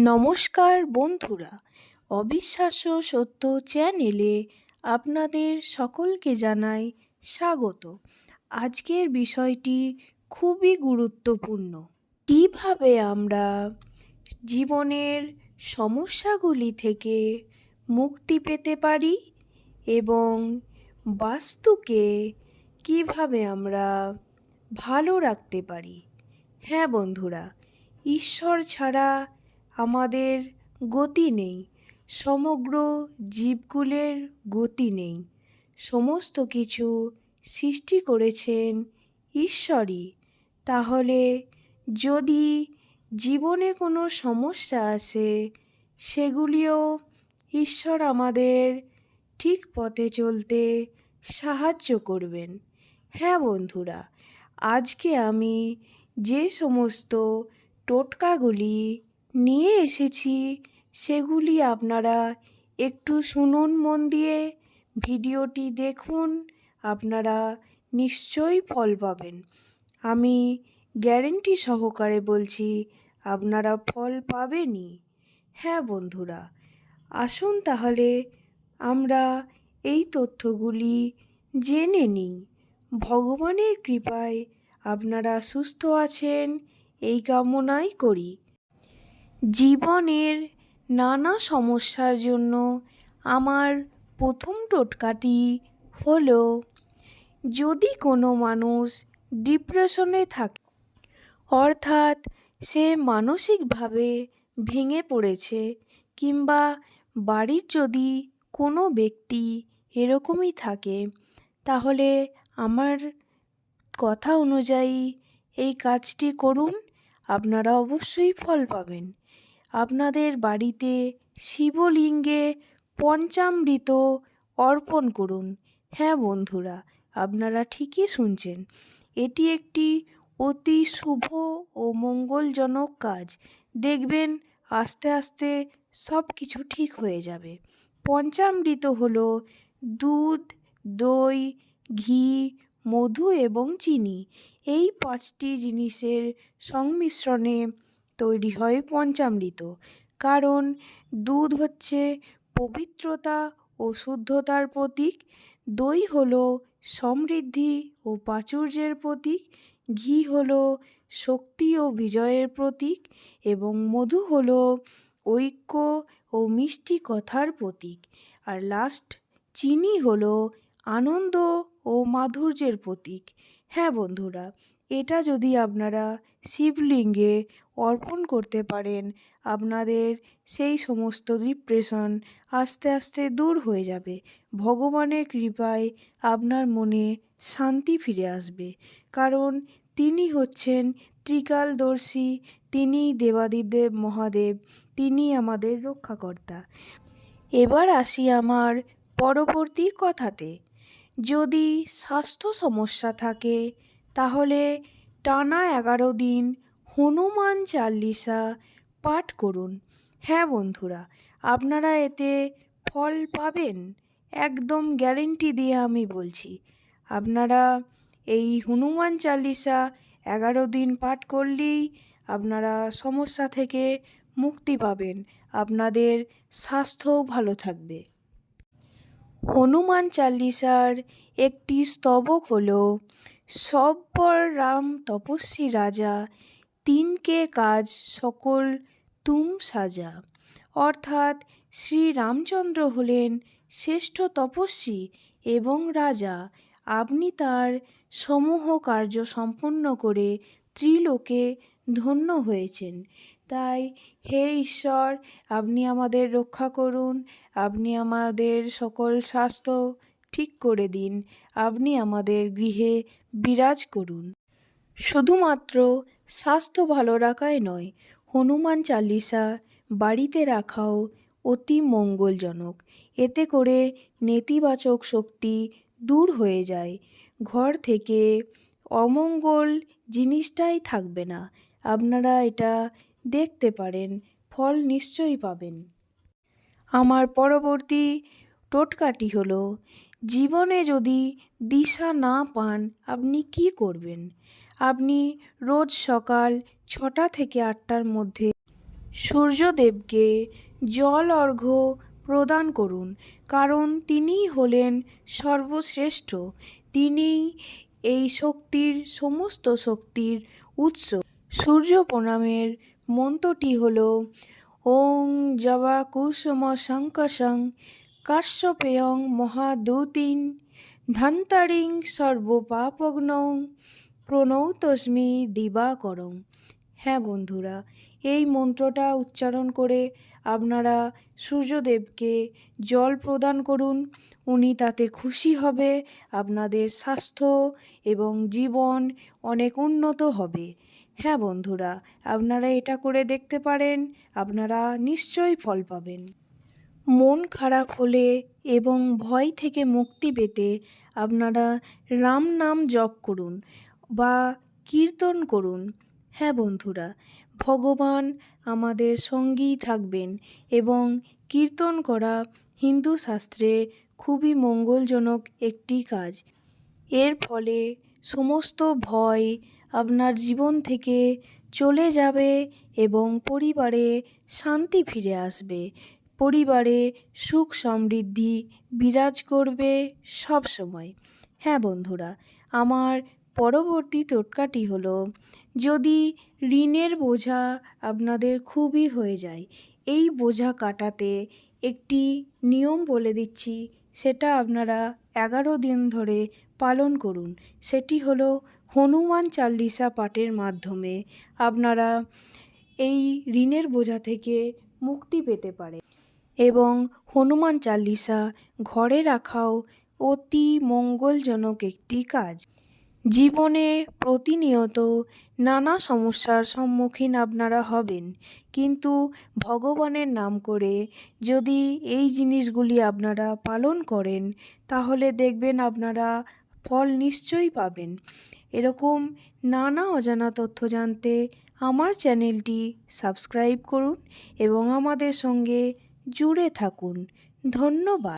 নমস্কার বন্ধুরা, অবিশ্বাস্য সত্য চ্যানেলে আপনাদের সকলকে জানাই স্বাগত। আজকের বিষয়টি খুবই গুরুত্বপূর্ণ। কীভাবে আমরা জীবনের সমস্যাগুলি থেকে মুক্তি পেতে পারি এবং বাস্তুকে কীভাবে আমরা ভালো রাখতে পারি? হ্যাঁ বন্ধুরা, ঈশ্বর ছাড়া আমাদের গতি নেই, সমগ্র জীবকুলের গতি নেই। সমস্ত কিছু সৃষ্টি করেছেন ঈশ্বরই। তাহলে যদি জীবনে কোনো সমস্যা আসে, সেগুলিও ঈশ্বর আমাদের ঠিক পথে চলতে সাহায্য করবেন। হ্যাঁ বন্ধুরা, আজকে আমি যে সমস্ত টোটকাগুলি নিয়ে এসেছি। সেগুলি আপনারা একটু শুনুন মন দিয়ে। ভিডিওটি দেখুন, আপনারা নিশ্চয়ই ফল পাবেন। আমি গ্যারেন্টি সহকারে বলছি, আপনারা ফল পাবেনই। হ্যাঁ বন্ধুরা, আসুন তাহলে আমরা এই তথ্যগুলি জেনে নিই। ভগবানের কৃপায় আপনারা সুস্থ আছেন, এই কামনাই করি। জীবনের নানা সমস্যার জন্য আমার প্রথম টোটকাটি হলো, যদি কোনো মানুষ ডিপ্রেশনে থাকে, অর্থাৎ সে মানসিকভাবে ভেঙে পড়েছে কিংবা বাড়ির যদি কোনো ব্যক্তি এরকমই থাকে, তাহলে আমার কথা অনুযায়ী এই কাজটি করুন। আপনারা অবশ্যই ফল পাবেন। আপনাদের বাড়িতে শিবলিঙ্গে পঞ্চামৃত অর্পণ করুন। হ্যাঁ বন্ধুরা, আপনারা ঠিকই শুনছেন। এটি একটি অতি শুভ ও মঙ্গলজনক কাজ। দেখবেন আস্তে আস্তে সব কিছু ঠিক হয়ে যাবে। পঞ্চামৃত হল দুধ, দই, ঘি, মধু এবং চিনি। এই পাঁচটি জিনিসের সংমিশ্রণে তৈরি হয় পঞ্চামৃত। কারণ দুধ হচ্ছে পবিত্রতা ও শুদ্ধতার প্রতীক। দই হল সমৃদ্ধি ও প্রাচুর্যের প্রতীক। ঘি হল শক্তি ও বিজয়ের প্রতীক। এবং মধু হল ঐক্য ও মিষ্টি কথার প্রতীক। আর লাস্ট চিনি হল আনন্দ ও মাধুর্যের প্রতীক। হ্যাঁ বন্ধুরা এটা যদি আপনারা শিবলিঙ্গে অর্পণ করতে পারেন, আপনাদের সেই সমস্ত ডিপ্রেশন আস্তে আস্তে দূর হয়ে যাবে। ভগবানের কৃপায় আপনার মনে শান্তি ফিরে আসবে। কারণ তিনি হচ্ছেন ত্রিকালদর্শী তিনি দেবাদিদেব মহাদেব তিনি আমাদের রক্ষাকর্তা। এবার আসি আমার পরবর্তী কথাতে। যদি স্বাস্থ্য সমস্যা থাকে তাহলে টানা এগারো দিন হনুমান চাল্লিশা পাঠ করুন। হ্যাঁ বন্ধুরা, আপনারা এতে ফল পাবেন, একদম গ্যারেন্টি দিয়ে আমি বলছি। আপনারা এই হনুমান চাল্লিশা এগারো দিন পাঠ করলেই আপনারা সমস্যা থেকে মুক্তি পাবেন, আপনাদের স্বাস্থ্যও ভালো থাকবে। হনুমান চাল্লিশার একটি স্তবক হল সব্বর রাম তপস্বী রাজা, তিনকে কাজ সকল তুম সাজা। অর্থাৎ শ্রী রামচন্দ্র হলেন শ্রেষ্ঠ তপস্বী এবং রাজা। আপনি তার সমূহ কার্য সম্পন্ন করে ত্রিলোকে ধন্য হয়েছেন। তাই হে ঈশ্বর, আপনি আমাদের রক্ষা করুন, আপনি আমাদের সকল স্বাস্থ্য ঠিক করে দিন, আপনি আমাদের গৃহে বিরাজ করুন। শুধুমাত্র স্বাস্থ্য ভালো রাখাই নয়, হনুমান চালিসা বাড়িতে রাখাও অতি মঙ্গলজনক। এতে করে নেতিবাচক শক্তি দূর হয়ে যায়। ঘর থেকে অমঙ্গল জিনিসটাই থাকবে না। আপনারা এটা দেখতে পারেন, ফল নিশ্চয়ই পাবেন। আমার পরবর্তী টোটকাটি হলো জীবনে যদি দিশা না পান, আপনি কি করবেন? আপনি রোজ সকাল ছটা থেকে আটটার মধ্যে সূর্যদেবকে জল অর্ঘ্য প্রদান করুন, কারণ তিনিই হলেন সর্বশ্রেষ্ঠ। তিনি এই শক্তির সমস্ত শক্তির উৎস। সূর্য প্রণামের মন্ত্রটি হল, ওং জবা কুসুম শঙ্কসং কাশ্যপেয়ং মহাদূতিন ধন্তারিং সর্বপাপগ্নং প্রণৌতস্মি দিবাকরং। হ্যাঁ বন্ধুরা, এই মন্ত্রটা উচ্চারণ করে আপনারা সূর্যদেবকে জল প্রদান করুন। উনি তাতে খুশি হবে, আপনাদের স্বাস্থ্য এবং জীবন অনেক উন্নত হবে। হ্যাঁ বন্ধুরা, আপনারা এটা করে দেখতে পারেন, আপনারা নিশ্চয়ই ফল পাবেন। মন খারাপ হলে এবং ভয় থেকে মুক্তি পেতে আপনারা রাম নাম জপ করুন বা কীর্তন করুন। হ্যাঁ বন্ধুরা, ভগবান আমাদের সঙ্গেই থাকবেন এবং কীর্তন করা হিন্দু শাস্ত্রে খুবই মঙ্গলজনক একটি কাজ। এর ফলে সমস্ত ভয় আপনার জীবন থেকে চলে যাবে এবং পরিবারে শান্তি ফিরে আসবে। পরিবারে সুখ সমৃদ্ধি বিরাজ করবে সব সময়। হ্যাঁ বন্ধুরা, আমার পরবর্তী টোটকাটি হলো, যদি ঋণের বোঝা আপনাদের খুবই হয়ে যায়, এই বোঝা কাটাতে একটি নিয়ম বলে দিচ্ছি, সেটা আপনারা এগারো দিন ধরে পালন করুন। সেটি হলো, হনুমান চাল্লিশা পাঠের মাধ্যমে আপনারা এই ঋণের বোঝা থেকে মুক্তি পেতে পারে এবং হনুমান চাল্লিশা ঘরে রাখাও অতি মঙ্গলজনক একটি কাজ। জীবনে প্রতিনিয়ত নানা সমস্যার সম্মুখীন আপনারা হবেন, কিন্তু ভগবানের নাম করে যদি এই জিনিসগুলি আপনারা পালন করেন, তাহলে দেখবেন আপনারা ফল নিশ্চয়ই পাবেন। এরকম নানা অজানা তথ্য জানতে আমার চ্যানেলটি সাবস্ক্রাইব করুন এবং আমাদের সঙ্গে জুড়ে থাকুন। ধন্যবাদ।